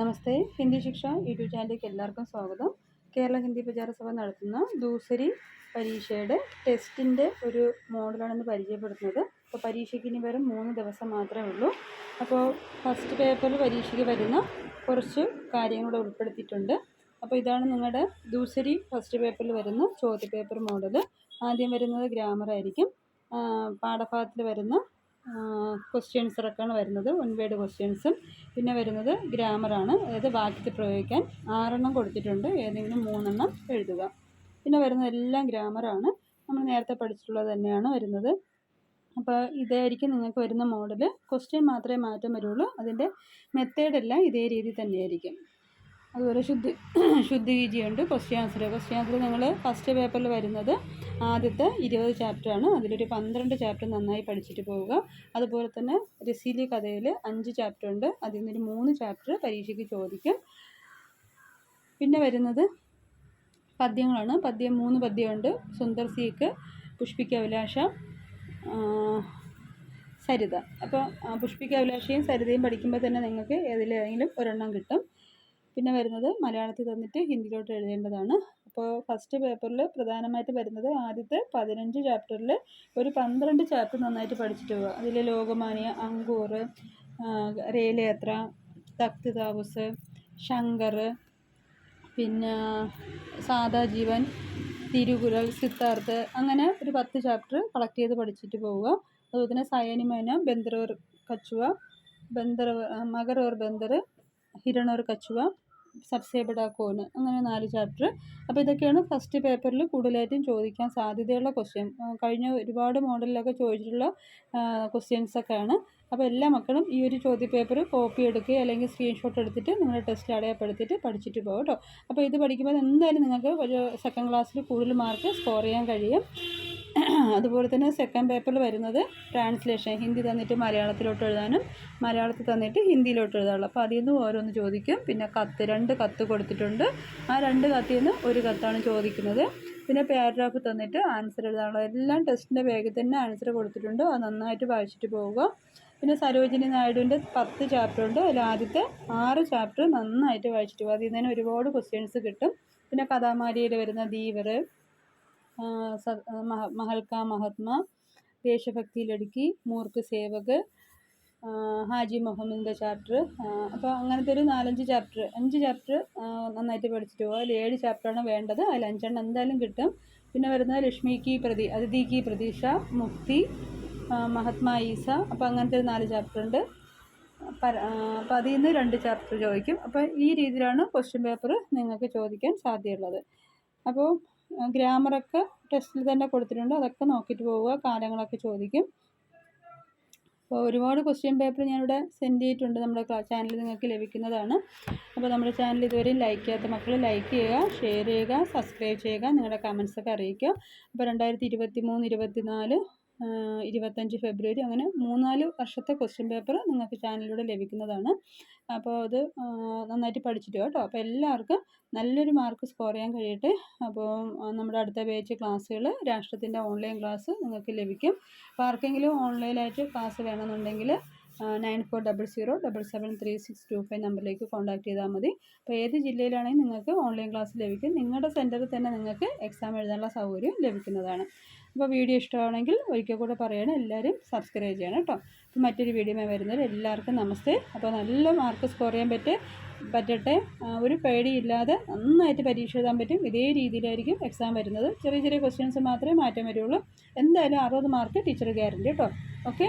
നമസ്തേ. ഹിന്ദി ശിക്ഷ യൂട്യൂബ് ചാനലിലേക്ക് എല്ലാവർക്കും സ്വാഗതം. കേരള ഹിന്ദി പ്രചാര സഭ നടത്തുന്ന ദൂസരി പരീക്ഷയുടെ ടെസ്റ്റിന്റെ ഒരു മോഡലാണെന്ന് പരിചയപ്പെടുത്തുന്നത്. അപ്പോൾ പരീക്ഷയ്ക്ക് ഇനി വെറും മൂന്ന് ദിവസം മാത്രമേ ഉള്ളൂ. അപ്പോൾ ഫസ്റ്റ് പേപ്പറിൽ പരീക്ഷയ്ക്ക് വരുന്ന കുറച്ച് കാര്യങ്ങളൂടെ ഉൾപ്പെടുത്തിയിട്ടുണ്ട്. അപ്പോൾ ഇതാണ് നിങ്ങളുടെ ദൂസരി ഫസ്റ്റ് പേപ്പറിൽ വരുന്ന ചോദ്യ പേപ്പർ മോഡൽ ആദ്യം വരുന്നത് ഗ്രാമർ ആയിരിക്കും പാഠഭാഗത്തിൽ വരുന്ന ക്വസ്റ്റ്യൻസൊക്കെയാണ് വരുന്നത്. വേർഡ് ക്വസ്റ്റ്യൻസും പിന്നെ വരുന്നത് ഗ്രാമറാണ് അതായത് വാക്യത്തിൽ പ്രയോഗിക്കാൻ ആറെണ്ണം കൊടുത്തിട്ടുണ്ട്. ഏതെങ്കിലും മൂന്നെണ്ണം എഴുതുക. പിന്നെ വരുന്നത് എല്ലാം ഗ്രാമറാണ് നമ്മൾ നേരത്തെ പഠിച്ചിട്ടുള്ളത് തന്നെയാണ് വരുന്നത്. അപ്പോൾ ഇതായിരിക്കും നിങ്ങൾക്ക് വരുന്ന മോഡൽ ക്വസ്റ്റ്യൻ മാത്രമേ മാറ്റം വരുള്ളൂ. അതിന്റെ മെത്തേഡെല്ലാം ഇതേ രീതി തന്നെയായിരിക്കും. അതുപോലെ ശുദ്ധി ശുദ്ധി വിജയമുണ്ട് ക്വസ്റ്റ്യൻ ആൻസർ ക്വസ്റ്റ്യൻ ആൻസർ നിങ്ങൾ ഫസ്റ്റ് പേപ്പറിൽ വരുന്നത് ആദ്യത്തെ ഇരുപത് ചാപ്റ്ററാണ് അതിലൊരു പന്ത്രണ്ട് ചാപ്റ്റർ നന്നായി പഠിച്ചിട്ട് പോവുക. അതുപോലെ തന്നെ രസീലി കഥയിൽ അഞ്ച് ചാപ്റ്റർ ഉണ്ട്. അതിൽ നിന്നൊരു മൂന്ന് ചാപ്റ്റർ പരീക്ഷയ്ക്ക് ചോദിക്കും. പിന്നെ വരുന്നത് പദ്യങ്ങളാണ്. പദ്യം മൂന്ന് പദ്യമുണ്ട്. സുന്ദർ സീക്ക് പുഷ്പിക്ക അഭിലാഷ സരിത. അപ്പോൾ പുഷ്പിക്ക അഭിലാഷയും സരിതയും പഠിക്കുമ്പോൾ തന്നെ നിങ്ങൾക്ക് ഏതിലെങ്കിലും ഒരെണ്ണം കിട്ടും. പിന്നെ വരുന്നത് മലയാളത്തിൽ തന്നിട്ട് ഹിന്ദിയിലോട്ട് എഴുതേണ്ടതാണ്. അപ്പോൾ ഫസ്റ്റ് പേപ്പറിൽ പ്രധാനമായിട്ട് വരുന്നത് ആദ്യത്തെ പതിനഞ്ച് ചാപ്റ്ററിൽ ഒരു പന്ത്രണ്ട് ചാപ്റ്റർ നന്നായിട്ട് പഠിച്ചിട്ട് പോവുക. അതിൽ ലോകമാന്യ അങ്കൂർ രേലയാത്ര തക്തി താപസ് ശങ്കർ പിന്നെ സാദാ ജീവൻ തിരുകുരൽ സിദ്ധാർത്ഥ് അങ്ങനെ ഒരു പത്ത് ചാപ്റ്റർ കളക്ട് ചെയ്ത് പഠിച്ചിട്ട് പോവുക. അതുപോലെ തന്നെ സയനിമേന ബന്ദർ കച്ചുവ ബന്ദർ മകരവർ ബന്ധർ ഹിരണോർ കച്ചുവ സബ്സേ കോന് അങ്ങനെ നാല് ചാപ്റ്റർ അപ്പോൾ ഇതൊക്കെയാണ് ഫസ്റ്റ് പേപ്പറിൽ കൂടുതലായിട്ടും ചോദിക്കാൻ സാധ്യതയുള്ള ക്വസ്റ്റ്യൻ കഴിഞ്ഞ ഒരുപാട് മോഡലിലൊക്കെ ചോദിച്ചിട്ടുള്ള ക്വസ്റ്റ്യൻസൊക്കെയാണ് അപ്പോൾ എല്ലാ മക്കളും ഈ ഒരു ചോദ്യ പേപ്പർ കോപ്പി എടുക്കുക അല്ലെങ്കിൽ സ്ക്രീൻഷോട്ട് എടുത്തിട്ട് നിങ്ങളുടെ ടെസ്റ്റ് അടയാളപ്പെടുത്തിയിട്ട് പഠിച്ചിട്ട് പോകും കേട്ടോ. അപ്പോൾ ഇത് പഠിക്കുമ്പോൾ എന്തായാലും നിങ്ങൾക്ക് ഒരു സെക്കൻഡ് ക്ലാസ്സിൽ കൂടുതൽ മാർക്ക് സ്കോർ ചെയ്യാൻ കഴിയും. അതുപോലെ തന്നെ സെക്കൻഡ് പേപ്പറിൽ വരുന്നത് ട്രാൻസ്ലേഷൻ ഹിന്ദി തന്നിട്ട് മലയാളത്തിലോട്ട് എഴുതാനും മലയാളത്തിൽ തന്നിട്ട് ഹിന്ദിയിലോട്ട് എഴുതാനുള്ളൂ. അപ്പോൾ അതിൽ നിന്ന് ഓരോന്ന് ചോദിക്കും. പിന്നെ കത്ത് രണ്ട് കത്ത് കൊടുത്തിട്ടുണ്ട്. ആ രണ്ട് കത്തിൽ നിന്ന് ഒരു കത്താണ് ചോദിക്കുന്നത്. പിന്നെ പാരഗ്രാഫ് തന്നിട്ട് ആൻസർ എഴുതാനുള്ള എല്ലാം ടെസ്റ്റിന്റെ വേഗത്തിൽ തന്നെ ആൻസർ കൊടുത്തിട്ടുണ്ട്. അത് നന്നായിട്ട് വായിച്ചിട്ട് പോവുക. പിന്നെ സരോജിനി നായിഡുവിന്റെ പത്ത് ചാപ്റ്റർ ഉണ്ട്. അതിൽ ആദ്യത്തെ ആറ് ചാപ്റ്റർ നന്നായിട്ട് വായിച്ചിട്ട് പോകും അതിൽ നിന്ന് ഒരുപാട് ക്വസ്റ്റ്യൻസ് കിട്ടും. പിന്നെ കഥാമാരിയിൽ വരുന്ന ധീവർ മഹൽക്ക മഹാത്മ ദേശഭക്തി ലടുക്കി മൂർക്ക് സേവക് ഹാജി മുഹമ്മദിന്റെ ചാപ്റ്റർ അപ്പോൾ അങ്ങനത്തെ ഒരു നാലഞ്ച് ചാപ്റ്റർ അഞ്ച് ചാപ്റ്റർ നന്നായിട്ട് പഠിച്ചിട്ട് പോകുക അതിൽ ഏഴ് ചാപ്റ്ററാണ് വേണ്ടത്. അതിൽ അഞ്ചെണ്ണം എന്തായാലും കിട്ടും. പിന്നെ വരുന്നത് ലക്ഷ്മി കി പ്രതി അതിഥി കി പ്രതീക്ഷ മുക്തി മഹാത്മാ ഈസ. അപ്പോൾ അങ്ങനത്തെ ഒരു നാല് ചാപ്റ്റർ ഉണ്ട് അപ്പോൾ അതിൽ നിന്ന് രണ്ട് ചാപ്റ്റർ ചോദിക്കും. അപ്പോൾ ഈ രീതിയിലാണ് ക്വസ്റ്റ്യൻ പേപ്പർ നിങ്ങൾക്ക് ചോദിക്കാൻ സാധ്യതയുള്ളത്. അപ്പോൾ ഗ്രാമറൊക്കെ ടെസ്റ്റിൽ തന്നെ കൊടുത്തിട്ടുണ്ട്. അതൊക്കെ നോക്കിയിട്ട് പോവുക. കാലങ്ങളൊക്കെ ചോദിക്കും. അപ്പോൾ ഒരുപാട് ക്വസ്റ്റ്യൻ പേപ്പർ ഞാനിവിടെ സെൻഡ് ചെയ്തിട്ടുണ്ട് നമ്മുടെ ചാനലിൽ നിങ്ങൾക്ക് ലഭിക്കുന്നതാണ്. അപ്പോൾ നമ്മുടെ ചാനൽ ഇതുവരെയും ലൈക്ക് ചെയ്യാത്ത മക്കൾ ലൈക്ക് ചെയ്യുക ഷെയർ ചെയ്യുക സബ്സ്ക്രൈബ് ചെയ്യുക നിങ്ങളുടെ കമൻസൊക്കെ അറിയിക്കുക. അപ്പോൾ രണ്ടായിരത്തി ഇരുപത്തി മൂന്ന് ഇരുപത്തി നാല് ഇരുപത്തഞ്ച് ഫെബ്രുവരി അങ്ങനെ മൂന്നാൽ വർഷത്തെ ക്വസ്റ്റ്യൻ പേപ്പർ നിങ്ങൾക്ക് ചാനലിലൂടെ ലഭിക്കുന്നതാണ്. അപ്പോൾ അത് നന്നായിട്ട് പഠിച്ചിട്ട് കേട്ടോ. അപ്പോൾ എല്ലാവർക്കും നല്ലൊരു മാർക്ക് സ്കോർ ചെയ്യാൻ കഴിയട്ടെ. അപ്പോൾ നമ്മുടെ അടുത്ത പേജ് ക്ലാസ്സുകൾ രാഷ്ട്രത്തിന്റെ ഓൺലൈൻ ക്ലാസ് നിങ്ങൾക്ക് ലഭിക്കും. അപ്പോൾ ആർക്കെങ്കിലും ഓൺലൈനായിട്ട് ക്ലാസ് വേണമെന്നുണ്ടെങ്കിൽ nine four double zero double seven three six two five നമ്പറിലേക്ക് കോൺടാക്ട് ചെയ്താൽ മതി. അപ്പോൾ ഏത് ജില്ലയിലാണെങ്കിൽ നിങ്ങൾക്ക് ഓൺലൈൻ ക്ലാസ് ലഭിക്കും. നിങ്ങളുടെ സെന്ററിൽ തന്നെ നിങ്ങൾക്ക് എക്സാം എഴുതാനുള്ള സൗകര്യം ലഭിക്കുന്നതാണ്. അപ്പോൾ വീഡിയോ ഇഷ്ടമാണെങ്കിൽ ഒരിക്കൽ കൂടെ പറയണം. എല്ലാവരും സബ്സ്ക്രൈബ് ചെയ്യണം കേട്ടോ. അപ്പോൾ മറ്റൊരു വീഡിയോ വരുന്നത് എല്ലാവർക്കും നമസ്തേ. അപ്പോൾ നല്ല മാർക്ക് സ്കോർ ചെയ്യാൻ പറ്റേ പറ്റട്ടെ. ഒരു പേടിയില്ലാതെ നന്നായിട്ട് പരീക്ഷ എഴുതാൻ പറ്റും. ഇതേ രീതിയിലായിരിക്കും എക്സാം വരുന്നത്. ചെറിയ ചെറിയ ക്വസ്റ്റ്യൻസ് മാത്രമേ മാറ്റം വരുള്ളൂ. എന്തായാലും അറുപത് മാർക്ക് ടീച്ചർ ഗ്യാരണ്ടി കേട്ടോ. ഓക്കെ